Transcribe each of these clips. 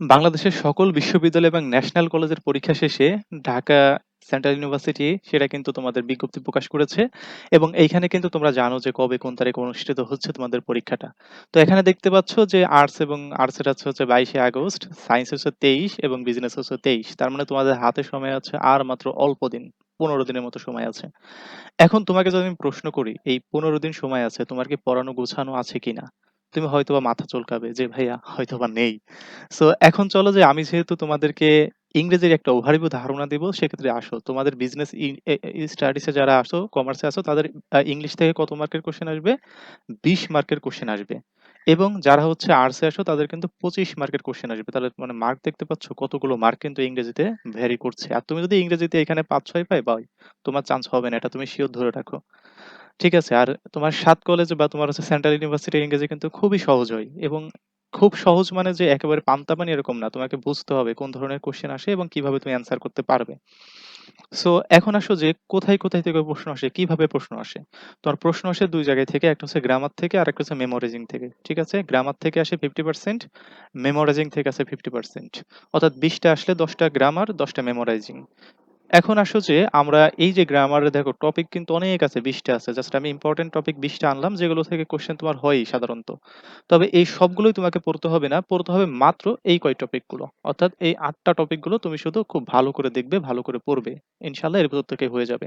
বাংলাদেশের সকল বিশ্ববিদ্যালয় এবং ন্যাশনাল কলেজের পরীক্ষা শেষে ঢাকা সেন্ট্রাল ইউনিভার্সিটি, সেটা কিন্তু তোমাদের বিজ্ঞপ্তি প্রকাশ করেছে এবং এইখানে কিন্তু তোমরা জানো যে কবে কোন তারিখে অনুষ্ঠিত হচ্ছে তোমাদের পরীক্ষাটা। তো এখানে দেখতে পাচ্ছ যে আর্টস এবং আর্টসের হচ্ছে হচ্ছে বাইশে আগস্ট, সায়েন্স হচ্ছে তেইশ এবং বিজনেস হচ্ছে তেইশ। তার মানে তোমাদের হাতে সময় আছে আর মাত্র অল্প দিন, পনেরো দিনের মতো সময় আছে। এখন তোমাকে যদি আমি প্রশ্ন করি, এই পনেরো দিন সময় আছে, তোমার কি পড়ানো গোছানো আছে কিনা? তুমি হয়তোবা মাথা চুলকাবে যে, ভাইয়া, হয়তোবা নেই। সো এখন চলো যে, আমি যেহেতু তোমাদেরকে ইংরেজির একটা ওভারভিউ ধারণা দিব, সেক্ষেত্রে আসো। তোমাদের বিজনেস স্টাডিজে যারা আসো কমার্সে আসো, তাদের ইংলিশ থেকে কত মার্কের কোশ্চেন আসবে? বিশ মার্কের কোশ্চেন আসবে। এবং যারা হচ্ছে আর্টসে আসো, তাদের কিন্তু পঁচিশ মার্কের কোশ্চেন আসবে। তাহলে মানে মার্ক দেখতে পাচ্ছ, কতগুলো মার্ক কিন্তু ইংরেজিতে ভ্যারি করছে। আর তুমি যদি ইংরেজিতে এখানে পাঁচ ছয় পাই বাই, তোমার চান্স হবে না। এটা তুমি শিওর ধরে রাখো। ঠিক আছে, আর তোমার সাত কলেজ বা তোমার হচ্ছে সেন্ট্রাল ইউনিভার্সিটির ইংরেজি কিন্তু খুবই সহজ হয় এবং খুব সহজ মানে যে একেবারে পান্তা পানি এরকম না, তোমাকে বুঝতে হবে কোন ধরনের কোশ্চেন আসে এবং কীভাবে তুমি অ্যান্সার করতে পারবে। সো এখন আসো যে কোথায় কোথায় থেকে প্রশ্ন আসে, কীভাবে প্রশ্ন আসে? তোমার প্রশ্ন আসে দুই জায়গায় থেকে, একটা হচ্ছে গ্রামার থেকে আর একটা হচ্ছে মেমোরাইজিং থেকে, ঠিক আছে? গ্রামার থেকে আসে ফিফটি পার্সেন্ট মেমোরাইজিং থেকে আসে ফিফটি পার্সেন্ট অর্থাৎ বিশটা আসলে দশটা গ্রামার দশটা মেমোরাইজিং এখন আসো যে আমরা এই যে গ্রামারে দেখো টপিক কিন্তু অনেক আছে, বিশটা আছে। জাস্ট আমি ইম্পর্টেন্ট টপিক বিশটা আনলাম, যেগুলো থেকে কোশ্চেন তোমার হয়ই সাধারণত। তবে এই সবগুলোই তোমাকে পড়তে হবে না, পড়তে হবে মাত্র এই কয় টপিকগুলো অর্থাৎ এই আটটা টপিকগুলো তুমি শুধু খুব ভালো করে দেখবে, ভালো করে পড়বে। ইনশাল্লাহ এর ভিতর থেকে হয়ে যাবে।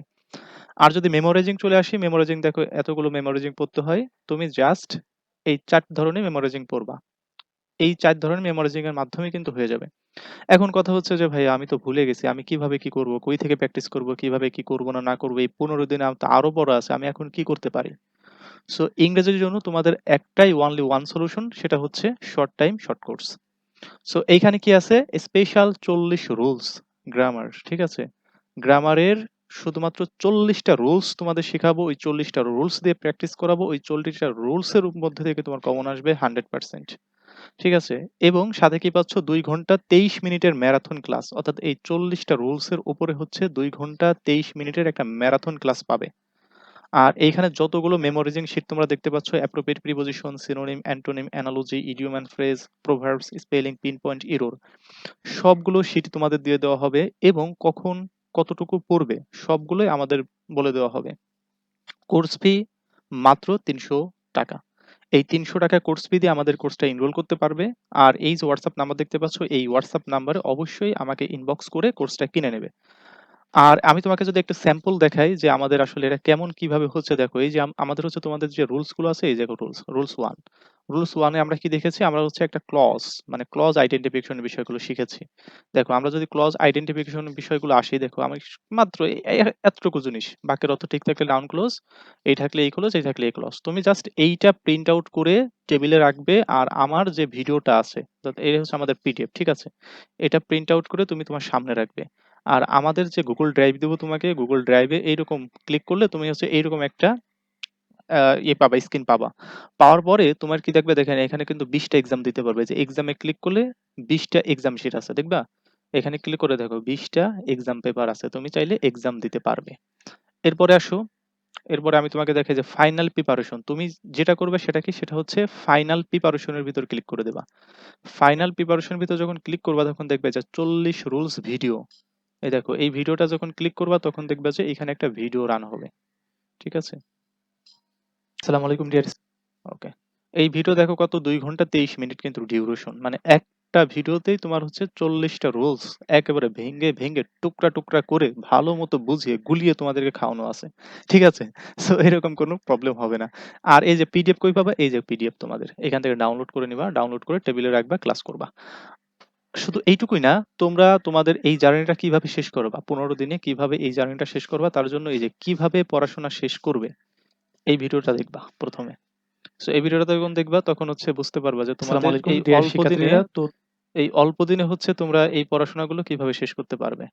আর যদি মেমোরাইজিং চলে আসি মেমোরাইজিং দেখো এতগুলো মেমোরাইজিং পড়তে হয়, তুমি জাস্ট এই চার ধরনের মেমোরাইজিং পড়বা। এই চার ধরনের মেমোরাইজিং এর মাধ্যমে কিন্তু হয়ে যাবে। এখন কথা হচ্ছে যে, ভাই, আমি তো ভুলে গেছি, আমি কীভাবে কি করব? কই থেকে প্র্যাকটিস করব? কীভাবে কি করব না না করব? এই পনেরো দিনে তো আরও বড় আছে, আমি এখন কি করতে পারি? সো ইংরেজির জন্য তোমাদের একটাই ওয়ানলি ওয়ান সলিউশন সেটা হচ্ছে short time short course so এইখানে কি আছে? স্পেশাল চল্লিশ রুলস গ্রামার ঠিক আছে? গ্রামারের শুধুমাত্র চল্লিশটা রুলস তোমাদের শেখাবো, ওই চল্লিশটা রুলস দিয়ে প্র্যাকটিস করাবো, ওই চল্লিশটা রুলস এর মধ্যে থেকে তোমার কমন আসবে হান্ড্রেড পার্সেন্ট ঠিক আছে? এবং সাথে কি পাচ্ছ? দুই ঘণ্টা তেইশ মিনিটের ম্যারাথন ক্লাস। অর্থাৎ এই চল্লিশটা রুলস এর উপরে হচ্ছে দুই ঘণ্টা তেইশ মিনিটের একটা ম্যারাথন ক্লাস পাবে। আর এইখানে যতগুলো মেমোরাইজিং শীট তোমরা দেখতে পাচ্ছ appropriate preposition synonym antonym analogy idiom and phrase proverbs spelling pinpoint error সবগুলো শীট তোমাদের দিয়ে দেওয়া হবে এবং কখন কতটুকু পড়বে সবগুলোই আমাদের বলে দেওয়া হবে। কোর্স ফি মাত্র তিনশো টাকা। এই তিনশো টাকা কোর্স ফি দিয়ে আমাদের কোর্সটা এনরোল করতে পারবে। আর এই যে হোয়াটসঅ্যাপ নাম্বার দেখতে পাচ্ছ, এই হোয়াটসঅ্যাপ নাম্বারে অবশ্যই আমাকে ইনবক্স করে কোর্সটা কিনে নেবে। আর আমি তোমাকে যদি একটা স্যাম্পল দেখাই যে আমাদের আসলে এটা কেমন, কীভাবে হচ্ছে, দেখো এই যে আমাদের হচ্ছে তোমাদের যে রুলসগুলো আছে, এই যে রুলস রুলস ওয়ান রুলস ওয়ানে আমরা কি দেখেছি? আমরা হচ্ছে একটা ক্লজ মানে ক্লজ আইডেন্টিফিকেশনের বিষয়গুলো শিখেছি। দেখো, আমরা যদি ক্লজ আইডেন্টিফিকেশন বিষয়গুলো আসি, দেখো, আমি মাত্র এতটুকু জিনিস, বাক্যের অর্থ ঠিক থাকলে ডাউন ক্লোজ এই থাকলে এই ক্লোজ এই থাকলে এই ক্লোজ তুমি জাস্ট এইটা প্রিন্ট আউট করে টেবিলে রাখবে আর আমার যে ভিডিওটা আছে এই হচ্ছে আমাদের পিডিএফ ঠিক আছে? এটা প্রিন্ট আউট করে তুমি তোমার সামনে রাখবে। আর আমাদের যে গুগল ড্রাইভ দেবো তোমাকে গুগল ড্রাইভে এইরকম ক্লিক করলে তুমি হচ্ছে এইরকম একটা ইয়ে পাবা, স্ক্রিন পাবা। পাওয়ার পরে তোমার কি দেখবে, দেখেন এখানে কিন্তু বিশটা এক্সাম দিতে পারবে। যে এক্সামে ক্লিক করলে বিশটা এক্সাম শিট আছে, দেখবা? এখানে ক্লিক করে দেখো, বিশটা এক্সাম পেপার আছে। তুমি চাইলে এক্সাম দিতে পারবে। এরপরে আসো। এরপরে আমি তোমাকে দেখে যে ফাইনাল প্রিপারেশন তুমি যেটা করবে সেটা কি? সেটা হচ্ছে ফাইনাল প্রিপারেশনের ভিতর ক্লিক করে দেবা। ফাইনাল প্রিপারেশনের ভিতর যখন ক্লিক করবা, তখন দেখবে যে চল্লিশ রুলস ভিডিও এই দেখো, এই ভিডিওটা যখন ক্লিক করবা, তখন দেখবে যে এখানে একটা ভিডিও রান হবে। ঠিক আছে? সালাম আলাইকুম ডিয়ার ওকে এই ভিডিও দেখো কত? দুই ঘণ্টা তেইশ মিনিট কিন্তু ডিউরেশন মানে একটা ভিডিওতেই তোমার হচ্ছে চল্লিশটা রুলস একেবারে ভেঙে ভেঙ্গে টুকরা টুকরা করে ভালো মতো বুঝিয়ে, গুলিয়ে তোমাদেরকে খাওয়ানো আছে। ঠিক আছে? সো এরকম কোনো প্রবলেম হবে না। আর এই যে পিডিএফ কই পাবা? এই যে পিডিএফ তোমাদের। এখান থেকে ডাউনলোড করে নিবা ডাউনলোড করে টেবিলে রাখবা ক্লাস করবা। শুধু এইটুকুই না, তোমরা তোমাদের এই জার্নিটা কীভাবে শেষ করবা? পনেরো দিনে কীভাবে এই জার্নিটা শেষ করবা? তার জন্য এই যে কীভাবে পড়াশোনা শেষ করবে? এই ভিডিওটা দেখবা প্রথমে। সো এই ভিডিওটা যখন দেখবা তখন হচ্ছে বুঝতে পারবা যে তোমাদের এই অল্প দিনে এই অল্প দিনে হচ্ছে তোমরা এই পড়াশোনাগুলো কীভাবে শেষ করতে পারবে।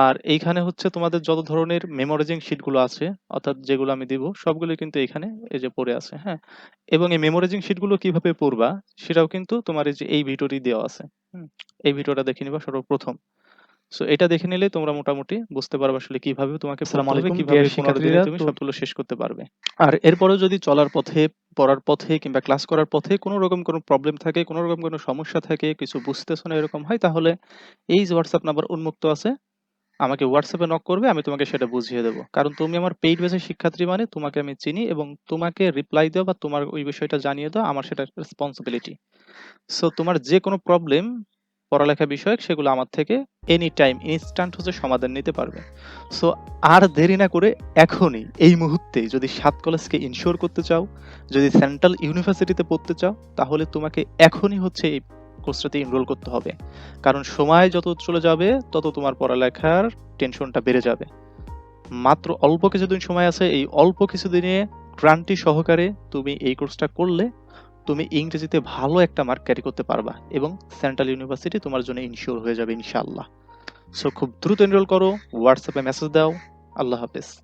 আর এইখানে হচ্ছে তোমাদের যত ধরনের মেমোরাইজিং শিটগুলো আছে অর্থাৎ যেগুলো আমি দিব সবগুলো কিন্তু এখানে এই যে পড়ে আছে হ্যাঁ? এবং এই মেমোরাইজিং শিটগুলো কীভাবে পড়বা সেটাও কিন্তু তোমার এই যে এই ভিডিওটি দেওয়া আছে এই ভিডিওটা দেখে নিবা সর্বপ্রথম। সো এটা দেখে নিলে তোমরা মোটামুটি বুঝতে পারবে আসলে কীভাবে তোমাকে হবে, আলাইকুম, কীভাবে ডিয়ার ১৫ দিনে শিক্ষার্থীরা। তুমি সবগুলো শেষ করতে পারবে। আর এরপরেও যদি চলার পথে, পড়ার পথে কিংবা ক্লাস করার পথে কোনো রকম কোনো প্রবলেম থাকে, কোনো রকম কোনো সমস্যা থাকে, কিছু বুঝতেছো না এরকম হয় তাহলে এই যে WhatsApp নাম্বার উন্মুক্ত আছে, আমাকে WhatsApp এ নক করবে আমি তোমাকে সেটা বুঝিয়ে দেব। কারণ তুমি আমার পেইড ব্যাচের শিক্ষার্থী মানে তোমাকে আমি চিনি এবং তোমাকে রিপ্লাই দেওয়া বা তোমার ওই বিষয়টা জানিয়ে দেওয়া আমার সেটা রেসপন্সিবিলিটি। সো তোমার যে কোনো প্রবলেম পড়ালেখা বিষয়ক সেগুলো আমার থেকে এনি টাইম ইনস্ট্যান্ট হচ্ছে সমাধান নিতে পারবে। সো আর দেরি না করে এখনই এই মুহূর্তে যদি সাত কলেজকে ইনশিওর করতে চাও, যদি সেন্ট্রাল ইউনিভার্সিটিতে পড়তে চাও তাহলে তোমাকে এখনই হচ্ছে এই কোর্সটাতে এনরোল করতে হবে। কারণ সময় যত চলে যাবে তত তোমার পড়ালেখার টেনশনটা বেড়ে যাবে। মাত্র অল্প কিছুদিন সময় আছে এই অল্প কিছুদিনে গ্রান্টি সহকারে তুমি এই কোর্সটা করলে তুমি ইংরেজিতে ভালো একটা মার্ক ক্যারি করতে পারবা এবং সেন্ট্রাল ইউনিভার্সিটি তোমার জন্য ইনশিওর হয়ে যাবে ইনশাআল্লাহ। সো খুব দ্রুত এনরোল করো, হোয়াটসঅ্যাপে মেসেজ দাও। আল্লাহ হাফেজ।